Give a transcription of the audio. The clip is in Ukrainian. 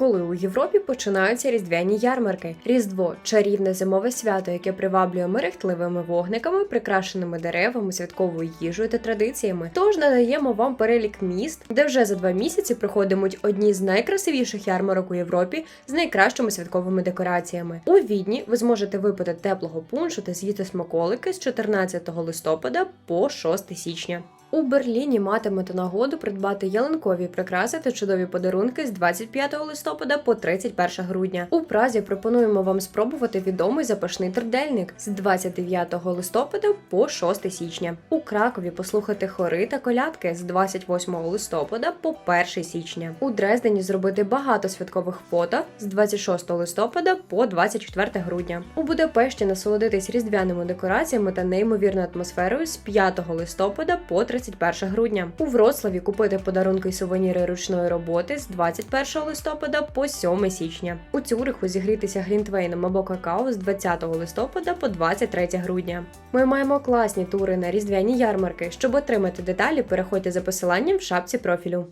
Коли у Європі починаються різдвяні ярмарки, Різдво чарівне зимове свято, яке приваблює мерехтливими вогниками, прикрашеними деревами, святковою їжею та традиціями. Тож надаємо вам перелік міст, де вже за два місяці проходитимуть одні з найкрасивіших ярмарок у Європі з найкращими святковими декораціями. У Відні ви зможете випити теплого пуншу та з'їсти смаколики з 14 листопада по 6 січня. У Берліні матимете нагоду придбати ялинкові прикраси та чудові подарунки з 25 листопада по 31 грудня. У Празі пропонуємо вам спробувати відомий запашний трдельник з 29 листопада по 6 січня. У Кракові послухати хори та колядки з 28 листопада по 1 січня. У Дрездені зробити багато святкових фото з 26 листопада по 24 грудня. У Будапешті насолодитись різдвяними декораціями та неймовірною атмосферою з 5 листопада по 31 грудня. У Вроцлаві купити подарунки й сувеніри ручної роботи з 21 листопада по 7 січня. У Цюриху зігрітися грінтвейном або какао з 20 листопада по 23 грудня. Ми маємо класні тури на різдвяні ярмарки. Щоб отримати деталі, переходьте за посиланням в шапці профілю.